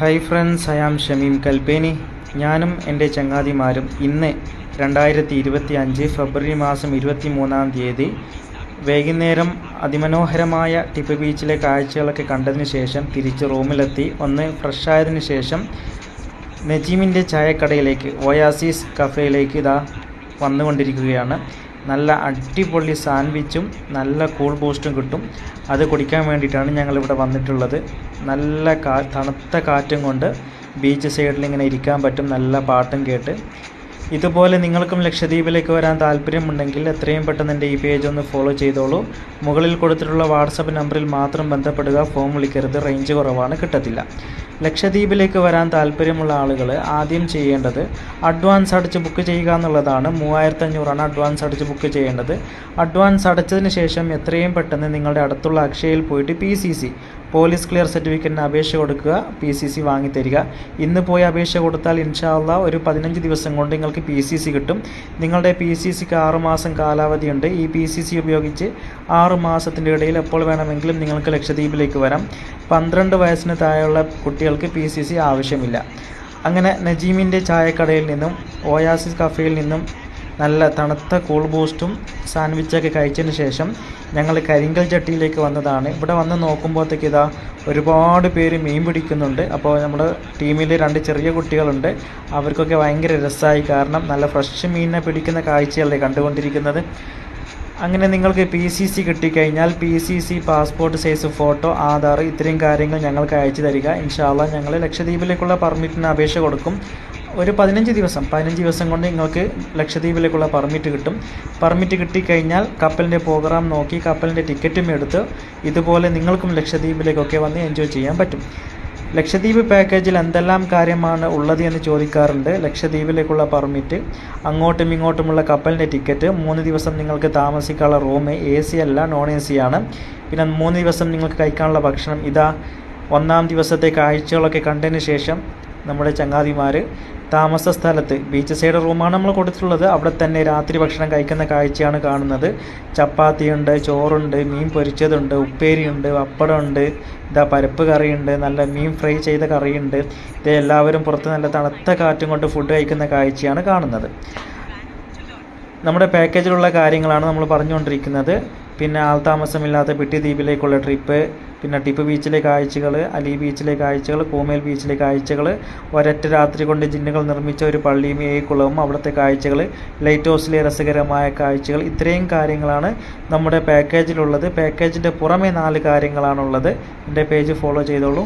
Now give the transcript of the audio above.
Hi friends I am Shameem Kalpeni ഞാനും എന്റെ ചങ്ങാതിമാരും ഇന്ന് രണ്ടായിരത്തി ഇരുപത്തി അഞ്ച് ഫെബ്രുവരി മാസം ഇരുപത്തി മൂന്നാം തീയതി വൈകുന്നേരം അതിമനോഹരമായ ടിപ്പ് ബീച്ചിലെ കാഴ്ചകളൊക്കെ കണ്ടതിന് ശേഷം തിരിച്ച് റൂമിലെത്തി. ഒന്ന് ഫ്രഷായതിന് ശേഷം നജീമിന്റെ ചായക്കടയിലേക്ക് ഒയാസിസ് കഫേയിലേക്ക് ഇതാ വന്നുകൊണ്ടിരിക്കുകയാണ്. നല്ല അടിപൊളി സാൻഡ്വിച്ചും നല്ല കൂൾ ബൂസ്റ്റും കിട്ടും. അത് കുടിക്കാൻ വേണ്ടിയിട്ടാണ് ഞങ്ങളിവിടെ വന്നിട്ടുള്ളത്. നല്ല കാ തണുത്ത കാറ്റും കൊണ്ട് ബീച്ച് സൈഡിൽ ഇങ്ങനെ ഇരിക്കാൻ പറ്റും നല്ല പാട്ടും കേട്ട്. ഇതുപോലെ നിങ്ങൾക്കും ലക്ഷദ്വീപിലേക്ക് വരാൻ താല്പര്യമുണ്ടെങ്കിൽ എത്രയും പെട്ടെന്ന് എന്റെ ഈ പേജ് ഒന്ന് ഫോളോ ചെയ്തോളൂ. മുകളിൽ കൊടുത്തിട്ടുള്ള വാട്സപ്പ് നമ്പറിൽ മാത്രം ബന്ധപ്പെടുക ഫോം വിളിക്കരുത് റേഞ്ച് കുറവാണ് കിട്ടത്തില്ല. ലക്ഷദ്വീപിലേക്ക് വരാൻ താല്പര്യമുള്ള ആളുകൾ ആദ്യം ചെയ്യേണ്ടത് അഡ്വാൻസ് അടച്ച് ബുക്ക് ചെയ്യുക എന്നുള്ളതാണ്. മൂവായിരത്തി അഞ്ഞൂറാണ് അഡ്വാൻസ് അടച്ച് ബുക്ക് ചെയ്യേണ്ടത്. അഡ്വാൻസ് അടച്ചതിന് ശേഷം എത്രയും പെട്ടെന്ന് നിങ്ങളുടെ അടുത്തുള്ള അക്ഷയയിൽ പോയിട്ട് P C C police clear സർട്ടിഫിക്കറ്റിന് അപേക്ഷ കൊടുക്കുക പി സി സി വാങ്ങിത്തരിക. ഇന്ന് പോയി അപേക്ഷ കൊടുത്താൽ ഇൻഷാല്ല ഒരു പതിനഞ്ച് ദിവസം കൊണ്ട് നിങ്ങൾക്ക് പി സി സി കിട്ടും. നിങ്ങളുടെ പി സി സിക്ക് ആറുമാസം കാലാവധിയുണ്ട് ഈ പി സി സി ഉപയോഗിച്ച് ആറ് മാസത്തിന്റെ ഇടയിൽ എപ്പോൾ വേണമെങ്കിലും നിങ്ങൾക്ക് ലക്ഷദ്വീപിലേക്ക് വരാം. പന്ത്രണ്ട് വയസ്സിന് താഴെയുള്ള കുട്ടികൾക്ക് പി സി സി ആവശ്യമില്ല. അങ്ങനെ നജീമിന്റെ ചായക്കടയിൽ നിന്നും ഓയാസിസ് കഫേയിൽ നിന്നും നല്ല തണുത്ത കൂൾ ബൂസ്റ്റും സാൻഡ്വിച്ചൊക്കെ കഴിച്ചതിന് ശേഷം ഞങ്ങൾ കരിങ്കൽ ചട്ടിയിലേക്ക് വന്നതാണ്. ഇവിടെ വന്ന് നോക്കുമ്പോഴത്തേക്ക് ഇതാ ഒരുപാട് പേര് മീൻ പിടിക്കുന്നുണ്ട്. അപ്പോൾ നമ്മുടെ ടീമിൽ രണ്ട് ചെറിയ കുട്ടികളുണ്ട്. അവർക്കൊക്കെ ഭയങ്കര രസമായി. കാരണം നല്ല ഫ്രഷ് മീനിനെ പിടിക്കുന്ന കാഴ്ചയല്ലേ കണ്ടുകൊണ്ടിരിക്കുന്നത്. അങ്ങനെ നിങ്ങൾക്ക് പി സി സി കിട്ടിക്കഴിഞ്ഞാൽ P C C passport size photo Aadhaar ഇത്രയും കാര്യങ്ങൾ ഞങ്ങൾക്ക് അയച്ചു തരിക. ഇൻഷാല്ല ഞങ്ങൾ ലക്ഷദ്വീപിലേക്കുള്ള പെർമിറ്റിന് അപേക്ഷ കൊടുക്കും. ഒരു പതിനഞ്ച് ദിവസം പതിനഞ്ച് ദിവസം കൊണ്ട് നിങ്ങൾക്ക് ലക്ഷദ്വീപിലേക്കുള്ള പെർമിറ്റ് കിട്ടും. പെർമിറ്റ് കിട്ടിക്കഴിഞ്ഞാൽ കപ്പലിന്റെ പ്രോഗ്രാം നോക്കി കപ്പലിന്റെ ടിക്കറ്റും എടുത്ത് ഇതുപോലെ നിങ്ങൾക്കും ലക്ഷദ്വീപിലേക്കൊക്കെ വന്ന് എൻജോയ് ചെയ്യാൻ പറ്റും. ലക്ഷദ്വീപ് പാക്കേജിൽ എന്തെല്ലാം കാര്യമാണ് ഉള്ളത് എന്ന് ചോദിക്കാറുണ്ട്. ലക്ഷദ്വീപിലേക്കുള്ള പെർമിറ്റ് അങ്ങോട്ടും ഇങ്ങോട്ടുമുള്ള കപ്പലിന്റെ ടിക്കറ്റ് മൂന്ന് ദിവസം നിങ്ങൾക്ക് താമസിക്കാനുള്ള റൂം എ സി അല്ല നോൺ എ സി ആണ്. പിന്നെ മൂന്ന് ദിവസം നിങ്ങൾക്ക് കഴിക്കാനുള്ള ഭക്ഷണം ഇതാ ഒന്നാം ദിവസത്തെ കാഴ്ചകളൊക്കെ കണ്ടതിന് ശേഷം നമ്മുടെ ചങ്ങാതിമാർ താമസ സ്ഥലത്ത് ബീച്ച് സൈഡ് റൂമാണ് നമ്മൾ കൊടുത്തിട്ടുള്ളത്. അവിടെ തന്നെ രാത്രി ഭക്ഷണം കഴിക്കുന്ന കാഴ്ചയാണ് കാണുന്നത്. ചപ്പാത്തിയുണ്ട് ചോറുണ്ട് മീൻ പൊരിച്ചതുണ്ട് ഉപ്പേരിയുണ്ട് പപ്പടമുണ്ട് ഇതാ പരിപ്പ് കറിയുണ്ട് നല്ല മീൻ ഫ്രൈ ചെയ്ത കറിയുണ്ട്. ഇത് എല്ലാവരും പുറത്ത് നല്ല തണുത്ത കാറ്റും കൊണ്ട് ഫുഡ് കഴിക്കുന്ന കാഴ്ചയാണ് കാണുന്നത്. നമ്മുടെ പാക്കേജിലുള്ള കാര്യങ്ങളാണ് നമ്മൾ പറഞ്ഞുകൊണ്ടിരിക്കുന്നത്. പിന്നെ ആൾതാമസമില്ലാത്ത പെട്ടി ദ്വീപിലേക്കുള്ള ട്രിപ്പ് പിന്നെ ടിപ്പ് ബീച്ചിലെ കാഴ്ചകൾ അലി ബീച്ചിലെ കാഴ്ചകൾ കോമേൽ ബീച്ചിലെ കാഴ്ചകൾ ഒരൊറ്റ രാത്രി കൊണ്ട് ജിന്നുകൾ നിർമ്മിച്ച ഒരു പള്ളിയും ഏക്കുളവും അവിടുത്തെ കാഴ്ചകൾ ലൈറ്റ് ഹൗസിലെ രസകരമായ കാഴ്ചകൾ ഇത്രയും കാര്യങ്ങളാണ് നമ്മുടെ പാക്കേജിലുള്ളത് പാക്കേജിന്റെ പുറമെ നാല് കാര്യങ്ങളാണുള്ളത്. എന്റെ പേജ് ഫോളോ ചെയ്തോളൂ.